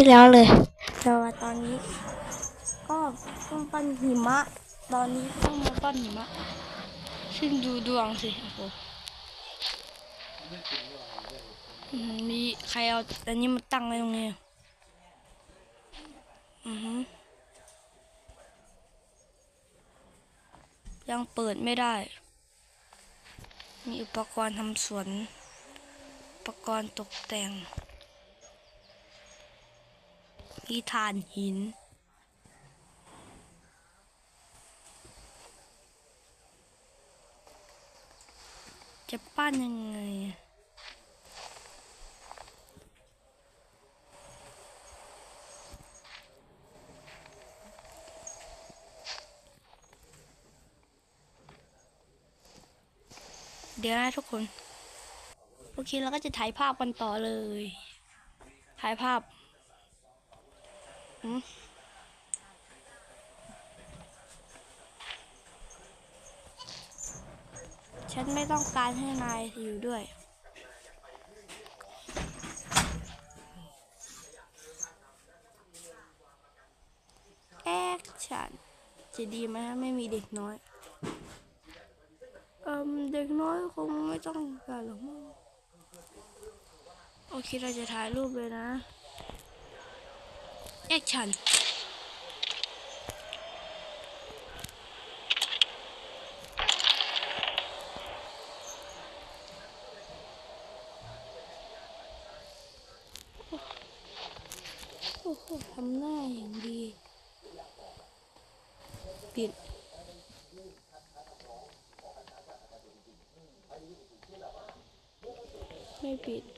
ที่แล้วเลยแต่ว่าตอนนี้ ก็ต้องปั้นหิมะ ตอนนี้ต้องมาปั้นหิมะ ซึ่งดูดวงสิโอ้โหอืมมีใครเอาอันนี้มาตั้งไว้ตรงนี้อือฮึยังเปิดไม่ได้ มีอุปกรณ์ทำสวน อุปกรณ์ตกแต่ง มีถ่านหิน จะปั้นยังไงเดี๋ยวนะทุกคน โอเคเราก็จะถ่ายภาพกันต่อเลย ถ่ายภาพ ฉันไม่ต้องการให้นายอยู่ด้วย แอคชั่นจะดีไหมไม่มีเด็กน้อย เอมเด็กน้อยคงไม่ต้องการหรอกมั้งโอเค เราจะถ่ายรูปเลยนะ แอคชั่นโอ้โหทำหน้าอย่างดีปิดไม่ปิด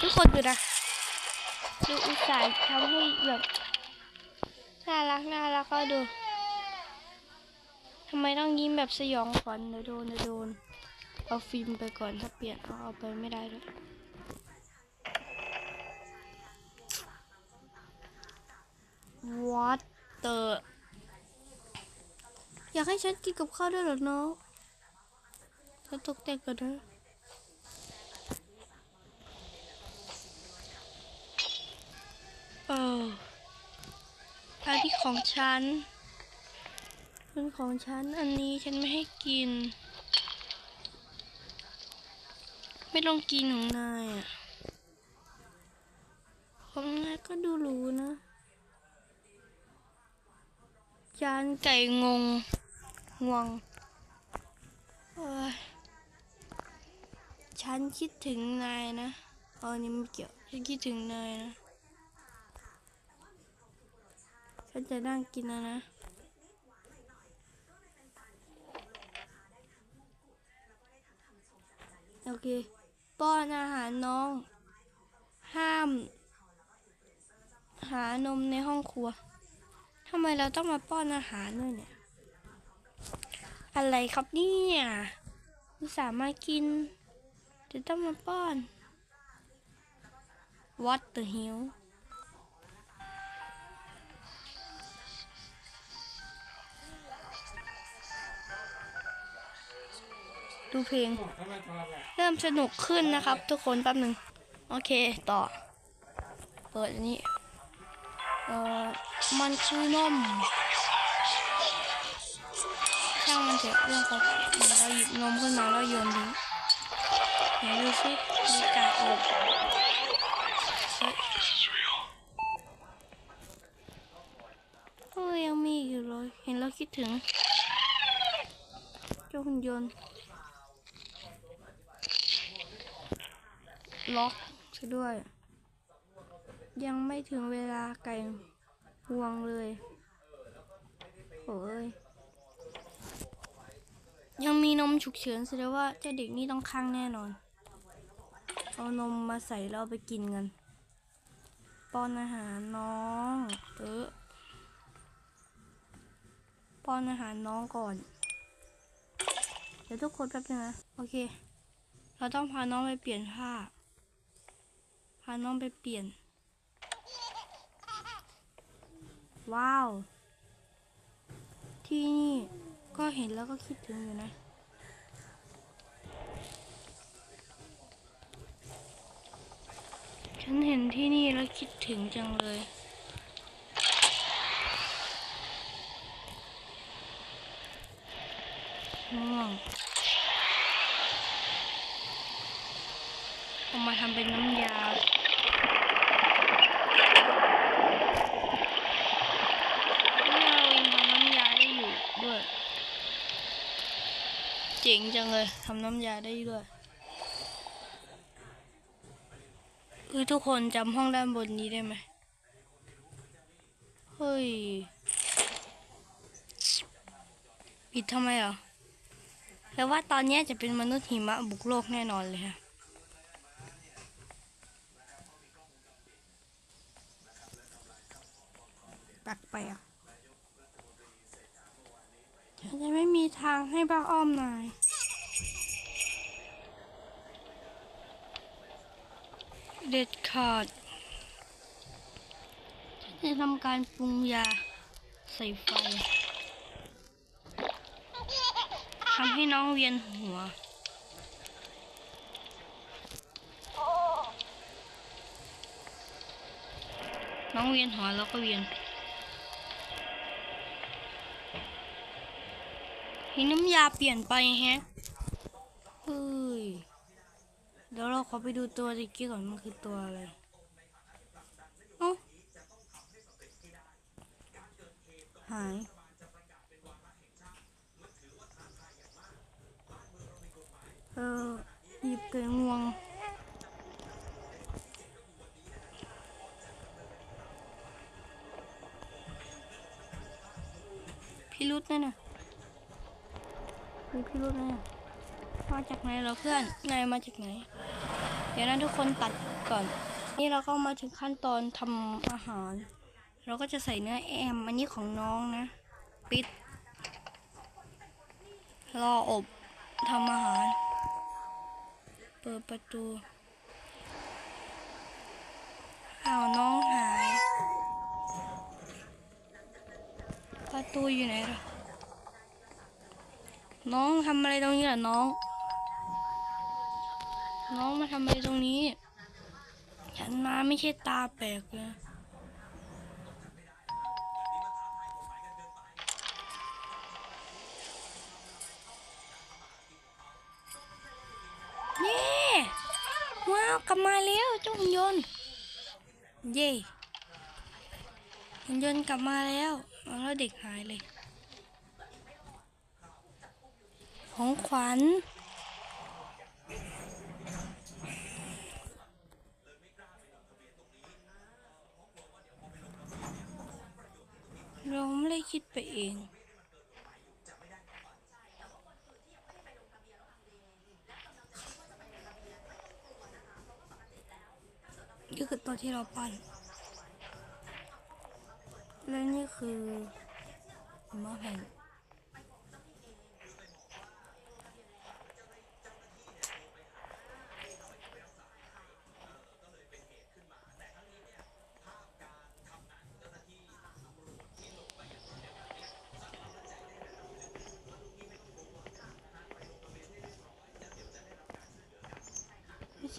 ทุกคนดูนะดูอุตส่าห์ทำให้แบบน่ารักน่ารักก็ดูทำไมต้องยิ้มแบบสยองขวัญเดี๋ยวโดนเดี๋ยวโดน เอาฟิล์มไปก่อนถ้าเปลี่ยนเอาเอาไปไม่ได้เลยวัดเตอร์อยากให้ฉันกินกับข้าวด้วยเหรอน้องฉันตกแต่งก่อนนะ เอออันนี้ของฉันเป็นของฉัน อันนี้ฉันไม่ให้กิน ไม่ต้องกินของนายอะของนายก็ดูรู้นะ จานไก่งงงวงฉันคิดถึงนายนะออนี่ไม่เกี่ยว ฉันคิดถึงนายนะ ฉันจะนั่งกินแล้วนะ โอเค ป้อนอาหารน้อง ห้าม หานมในห้องครัวทำไมเราต้องมาป้อนอาหารด้วยเนี่ย อะไรครับเนี่ยอุตส่าห์มากิน จะต้องมาป้อน What the hell ดูเพลง เริ่มสนุกขึ้นนะครับ ทุกคนแป๊บหนึ่งโอเคต่อ เปิดอันนี้เออมันคือนมช่างมันเถอะเรื่องเขาเราหยิบนมขึ้นมาแล้วโยนทิ้งไหนดูสิมีกากอบเฮ้ยยังมีอีกอยู่เลย เห็นแล้วคิดถึงเจ้าหุ่นยนต์ ล็อกซะด้วย ยังไม่ถึงเวลาไก่งวงเลยโอ้ยยังมีนมฉุกเฉินแสดงว่าเจ้าเด็กนี่ต้องข้างแน่นอน เอานมมาใส่เอาไปกินกันป้อนอาหารน้องเออป้อนอาหารน้องก่อน เดี๋ยวทุกคนแป๊บนึงนะ โอเค เราต้องพาน้องไปเปลี่ยนผ้าาน้องไปเปลี่ยน ว้าว ที่นี่ก็เห็นแล้วก็คิดถึงอยู่นะฉันเห็นที่นี่แล้วคิดถึงจังเลย ง่วงเอามาทำเป็นน้ำยา นี่เราเองทำน้ำยาได้อยู่ด้วย เจ๋งจังเลยทำน้ำยาได้ด้วยคือทุกคนจำห้องด้านบนนี้ได้ไหมเฮ้ย ปิดทำไมเหรอแปลว่าตอนนี้จะเป็นมนุษย์หิมะบุกโลกแน่นอนเลยค่ะ แปลกไปอะฉันจะไม่มีทางให้บ้าอ้อมนายเด็ดขาดฉันจะทำการปรุงยาใส่ไฟทำให้น้องเวียนหัว น้องเวียนหัวแล้วก็เวียน นน้ำยาเปลี่ยนไปแฮะเฮ้ยเดี๋ยวเราขอไปดูตัวตะกี้ก่อนมันคือตัวอะไรอ้าหายเออหยิบเกยงวงพี่รุดนั่นน่ะ มีพี่รุดนั่นน่มาจากไหนเราเพื่อนนายมาจากไหน เดี๋ยวนั้นทุกคนตัดก่อน นี่เราก็มาถึงขั้นตอนทำอาหาร เราก็จะใส่เนื้อแอมอันนี้ของน้องนะ ปิด รออบทำอาหาร เปิดประตูอ้าวน้องหาย ประตูอยู่ไหนล่ะ น้องทำอะไรตรงนี้ล่ะน้อง น้องมาทำอะไรตรงนี้ ฉันมาไม่ใช่ตาแปลกเลยเย้ว้าวกลับมาแล้วเจ้าหุ่นยนต์ เย่หุ่นยนต์กลับมาแล้วแล้วเด็กหายเลย ของขวัญ เราไม่ได้คิดไปเองนี่คือตัวที่เราปั้น และนี่คือหิมะแผ่น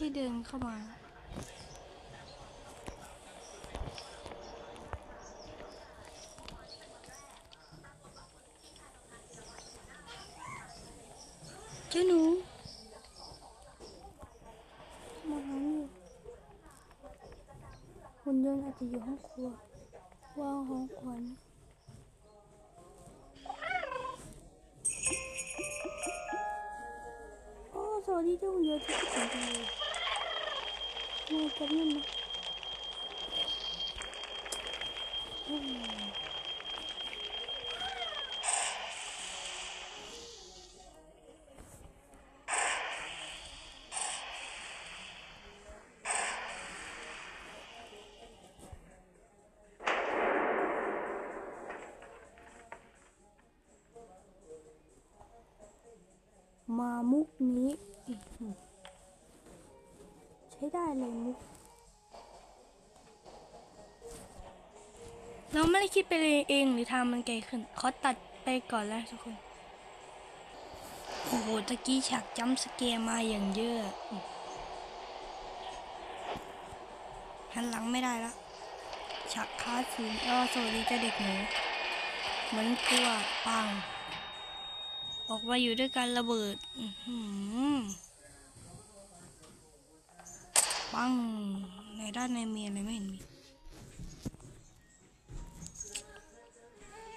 ไม่เดินเข้ามาเจ้าหนูมาหาหนูหุ่นยนต์อาจจะอยู่ห้องครัววางของขวัญโอ้สวัสดีเจ้าหุ่นยนต์ที่คิดถึงจั Ну, помимо. Маму не... ช้ได้เลยมุกเราไม่ได้คิดไปเองหรือทำมันไกลขึ้นขอตัดไปก่อนแล้วทุกคน โอ้โหตะกี้ฉากจัมสเกร์มาอย่างเยอะ หันหลังไม่ได้แล้วฉากคาดซีนอ้อสวัสดีเจ้าเด็กหนูเหมือนกลัวปัง ออกมาอยู่ด้วยกันระเบิด อื อหือปังในด้านในเมียอะไรไม่เห็นมี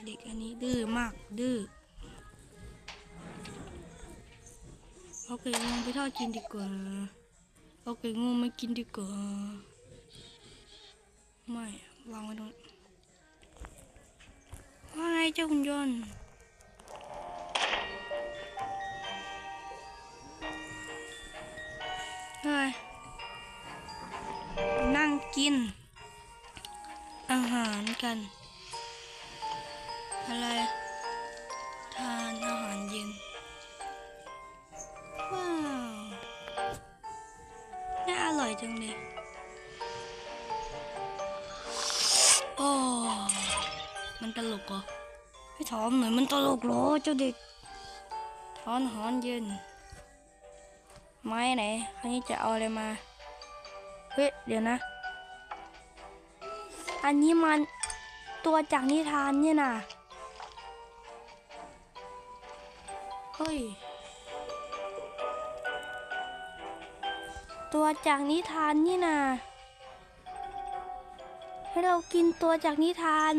เด็กอันนี้ดื้อมากดื้อเอาไก่งวงไปทอดกินดีกว่าเอาไก่งวงมากินดีกว่าไม่วางไว้ตรงว่าไงเจ้าคุณยนต์ กิน อาหารกัน อะไร ทานอาหารเย็น ว้าว น่าอร่อยจังเลยโอ้มันตลกเหรอให้ถามหน่อยมันตลกเหรอเจ้าเด็กถอนหอนเย็น ไม้ไหน ครั้งนี้จะเอาอะไรมา เฮ้ย เดี๋ยวนะ อันนี้มันตัวจากนิทานเนี่ยนะเฮ้ย ตัวจากนิทานนี่นะให้เรากินตัวจากนิทาน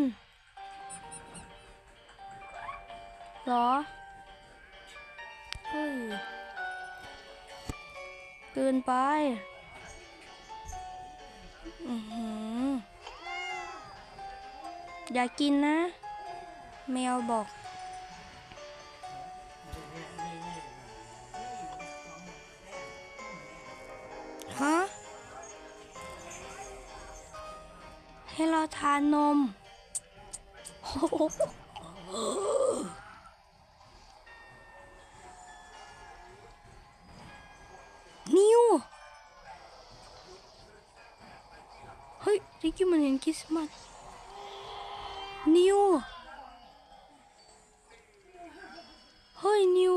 หรอ เฮ้ยเกินไป อือหือ อย่ากินนะ แมวบอก ฮะ ให้เราทานนม นิว เฮ้ยนี่กี้มันเห็นคริสต์มาส นิว เฮ้ย นิว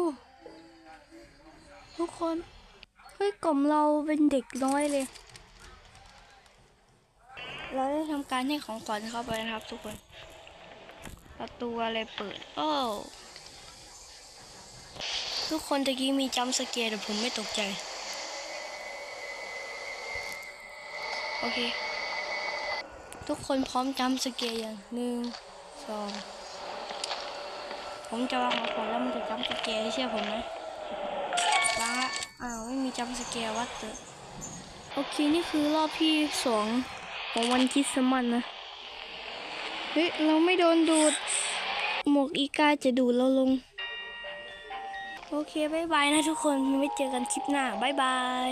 ทุกคน เฮ้ยกล่อมเราเป็นเด็กน้อยเลย เราได้ทำการให้ของขวัญเข้าไปนะครับ ทุกคน ประตูอะไรเปิด โอ้ทุกคนตะกี้มีจัมป์สเกร์แต่ผมไม่ตกใจ โอเค ทุกคนพร้อมจัมป์สเกร์อย่างหนึ่งสอง ผมจะวางของขวัญแล้วมันจะจัมป์สเกร์เชื่อผมไหมวางละอ้าวไม่มีจัมป์สเกร์วัดเตอโอเคนี่คือรอบที่สองของวันคริสต์มาสนะ เฮ้ย เราไม่โดนดูด หมวกอีกาจะดูดเราลง โอเคบายบายนะทุกคนไว้เจอกันคลิปหน้าบายบาย